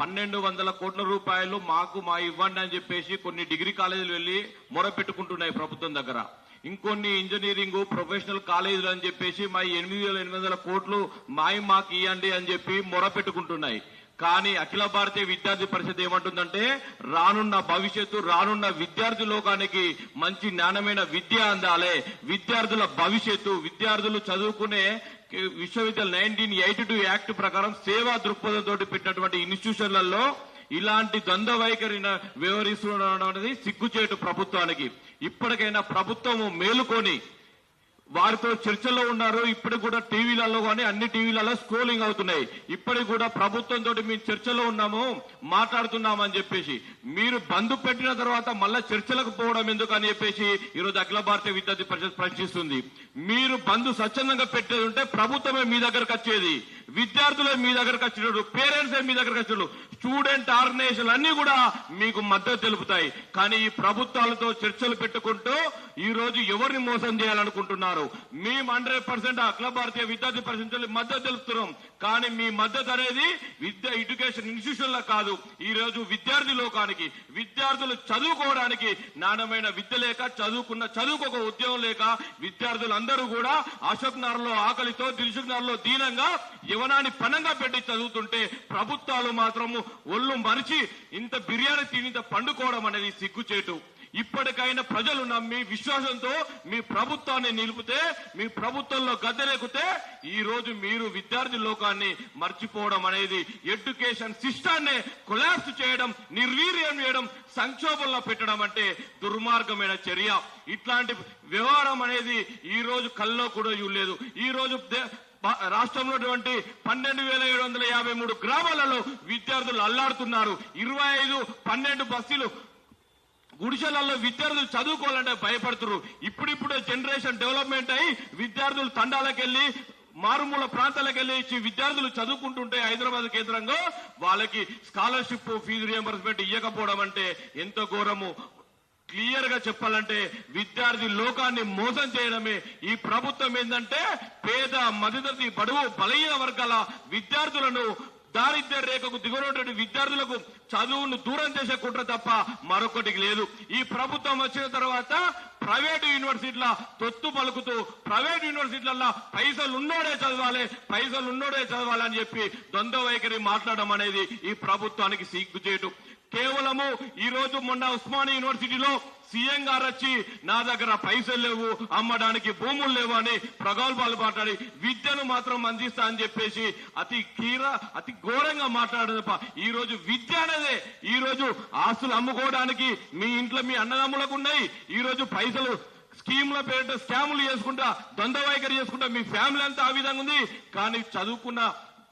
పన్నెండు వందల కోట్ల రూపాయలు మాకు మా ఇవ్వండి అని చెప్పేసి కొన్ని డిగ్రీ కాలేజీలు వెళ్ళి మొరపెట్టుకుంటున్నాయి ప్రభుత్వం దగ్గర. ఇంకొన్ని ఇంజనీరింగ్ ప్రొఫెషనల్ కాలేజీలు అని చెప్పేసి మా ఎనిమిది వేల ఎనిమిది వందల కోట్లు మాయి మాకు ఇవ్వండి అని చెప్పి మొరపెట్టుకుంటున్నాయి. కానీ అఖిల భారతీయ విద్యార్థి పరిషత్ ఏమంటుందంటే రానున్న భవిష్యత్తు రానున్న విద్యార్థి లోకానికి మంచి నాణ్యమైన విద్య అందాలే. విద్యార్థుల భవిష్యత్తు విద్యార్థులు చదువుకునే విశ్వవిద్యాలయం నైన్టీన్ ఎయిటీ టూ యాక్ట్ ప్రకారం సేవా దృక్పథంతో పెట్టినటువంటి ఇన్స్టిట్యూషన్లలో ఇలాంటి ద్వంద్వ వైఖరిన వ్యవహరిస్తుండడం అనేది సిగ్గుచేటు ప్రభుత్వానికి. ఇప్పటికైనా ప్రభుత్వము మేలుకొని వారితో చర్చల్లో ఉన్నారు. ఇప్పటికి కూడా టీవీలలో కానీ అన్ని టీవీలలో స్క్రోలింగ్ అవుతున్నాయి. ఇప్పటికి కూడా ప్రభుత్వం తోటి మేము చర్చలో ఉన్నాము మాట్లాడుతున్నామని చెప్పేసి. మీరు బంధు పెట్టిన తర్వాత మళ్ళా చర్చలకు పోవడం ఎందుకు అని చెప్పేసి ఈరోజు అఖిల భారతీయ విద్యార్థి పరిషత్ ప్రశ్నిస్తుంది. మీరు బంధు స్వచ్ఛందంగా పెట్టేది ఉంటే ప్రభుత్వమే మీ దగ్గరకు వచ్చేది. విద్యార్థులే మీ దగ్గరకు వచ్చినప్పుడు పేరెంట్సే మీ దగ్గరకు వచ్చినప్పుడు స్టూడెంట్ ఆర్గనైజేషన్ అన్ని కూడా మీకు మద్దతు తెలుపుతాయి. కానీ ఈ ప్రభుత్వాలతో చర్చలు పెట్టుకుంటూ ఈ రోజు ఎవరిని మోసం చేయాలనుకుంటున్నారు? మేము హండ్రెడ్ పర్సెంట్ అఖిల భారతీయ విద్యార్థి పరిషత్ మద్దతు తెలుపుతున్నాం. కానీ మీ మద్దతు అనేది విద్య ఎడ్యుకేషన్ ఇన్స్టిట్యూషన్లో కాదు. ఈ రోజు విద్యార్థి లోకానికి విద్యార్థులు చదువుకోవడానికి నాణ్యమైన విద్య లేక చదువుకున్న చదువుకు ఒక ఉద్యోగం లేక విద్యార్థులందరూ కూడా అశోక్ నగర్లో ఆకలితో దిల్సుఖ్ నగర్లో దీనంగా యవనాన్ని పనంగా పెట్టి చదువుతుంటే ప్రభుత్వాలు మాత్రము ఒళ్ళు మరిచి ఇంత బిర్యానీ తిని ఇంత పండుకోవడం అనేది సిగ్గుచేటు. ఇప్పటికైనా ప్రజలు నమ్మి విశ్వాసంతో మీ ప్రభుత్వాన్ని నిలిపితే మీ ప్రభుత్వంలో గద్దెలెక్కితే ఈ రోజు మీరు విద్యార్థి లోకాన్ని మర్చిపోవడం అనేది ఎడ్యుకేషన్ సిస్టాన్ని కొలాప్స్ చేయడం నిర్వీర్యం చేయడం సంక్షోభంలో పెట్టడం అంటే దుర్మార్గమైన చర్య. ఇట్లాంటి వ్యవహారం అనేది ఈ రోజు కల్లో కూడా ఇవ్వలేదు ఈ రోజు రాష్ట్రంలోటువంటి పన్నెండు వేల ఏడు వందల యాభై మూడు గ్రామాలలో విద్యార్థులు అల్లాడుతున్నారు. ఇరవై ఐదు పన్నెండు బస్సులు గుడిసెలలో విద్యార్థులు చదువుకోవాలంటే భయపడుతున్నారు. ఇప్పుడిప్పుడే జనరేషన్ డెవలప్మెంట్ అయి విద్యార్థులు తండాలకెళ్ళి మారుమూల ప్రాంతాలకు వెళ్ళి విద్యార్థులు చదువుకుంటుంటే హైదరాబాద్ కేంద్రంగా వాళ్ళకి స్కాలర్షిప్ ఫీజు రియంబర్స్మెంట్ ఇవ్వకపోవడం అంటే ఎంత ఘోరము. క్లియర్గా చెప్పాలంటే విద్యార్థి లోకాన్ని మోసం చేయడమే ఈ ప్రభుత్వం ఏంటంటే పేద మధ్యతరగతి బడుగు బలహీన వర్గాల విద్యార్థులను దారిద్ర్య రేఖకు దిగునటువంటి విద్యార్థులకు చదువును దూరం చేసే కుట్ర తప్ప మరొకటి లేదు. ఈ ప్రభుత్వం వచ్చిన తర్వాత ప్రైవేటు యూనివర్సిటీల తొత్తు పలుకుతూ ప్రైవేట్ యూనివర్సిటీలలో పైసలు ఉన్నోడే చదవాలి పైసలు ఉన్నోడే చదవాలి అని చెప్పి ద్వంద్వ వైఖరి మాట్లాడడం అనేది ఈ ప్రభుత్వానికి సిగ్గుచేటు కేవలము ఈ రోజు మొన్న ఉస్మానియా యూనివర్సిటీలో సీఎం గారు వచ్చి నా దగ్గర పైసలు లేవు అమ్మడానికి భూములు లేవు అని ప్రగల్భాలు మాట్లాడి విద్యను మాత్రం అందిస్తా అని చెప్పేసి అతి కీర అతి ఘోరంగా మాట్లాడదు ఈ రోజు విద్య అనేదే. ఈ రోజు ఆస్తులు అమ్ముకోవడానికి మీ ఇంట్లో మీ అన్నదమ్ములకు ఉన్నాయి. ఈ రోజు పైసలు స్కీమ్ల పేరిట స్కాములు చేసుకుంటా దొంద వైఖరి చేసుకుంటా మీ ఫ్యామిలీ అంతా ఆ విధంగా ఉంది. కానీ చదువుకున్న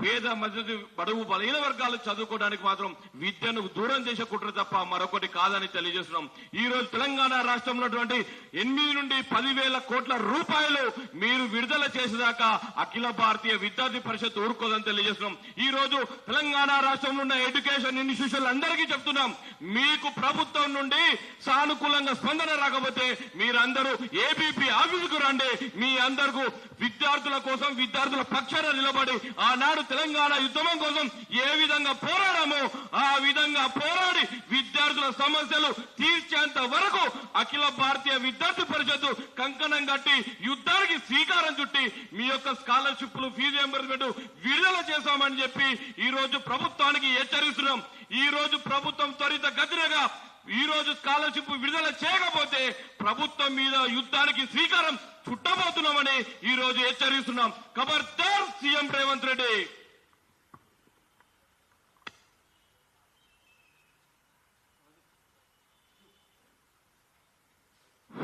పేద మధ్య బడుగు బలహీన వర్గాలు చదువుకోవడానికి మాత్రం విద్యను దూరం చేసే కుట్ర తప్ప మరొకటి కాదని తెలియజేస్తున్నాం. ఈ రోజు తెలంగాణ రాష్ట్రంలో ఉన్నటువంటి ఎనిమిది నుండి పదివేల కోట్ల రూపాయలు మీరు విడుదల చేసేదాకా అఖిల భారతీయ విద్యార్థి పరిషత్ ఊరుకోదని తెలియజేస్తున్నాం. ఈ రోజు తెలంగాణ రాష్ట్రంలో ఉన్న ఎడ్యుకేషన్ ఇన్స్టిట్యూషన్లు అందరికీ చెప్తున్నాం. మీకు ప్రభుత్వం నుండి సానుకూలంగా స్పందన రాకపోతే మీరందరూ ఏబీపీ ఆఫీసుకు రండి. మీ అందరికీ విద్యార్థుల కోసం విద్యార్థుల పక్షాన నిలబడి ఆనాడు తెలంగాణ ఉద్యమం కోసం ఏ విధంగా పోరాడామో ఆ విధంగా పోరాడి విద్యార్థుల సమస్యలు తీర్చేంత వరకు అఖిల భారతీయ విద్యార్థి పరిషత్తు కంకణం కట్టి యుద్ధానికి శ్రీకారం చుట్టి మీ యొక్క స్కాలర్షిప్లు ఫీజు ఎంబర్స్మెంట్ విడుదల చేశామని చెప్పి ఈ రోజు ప్రభుత్వానికి హెచ్చరిస్తున్నాం. ఈ రోజు ప్రభుత్వం త్వరిత గతినగా ఈ రోజు స్కాలర్షిప్ విడుదల చేయకపోతే ప్రభుత్వం మీద యుద్ధానికి శ్రీకారం చుట్టబోతున్నామని ఈ రోజు హెచ్చరిస్తున్నాం. ఖబర్దార్ సీఎం రేవంత్ రెడ్డి.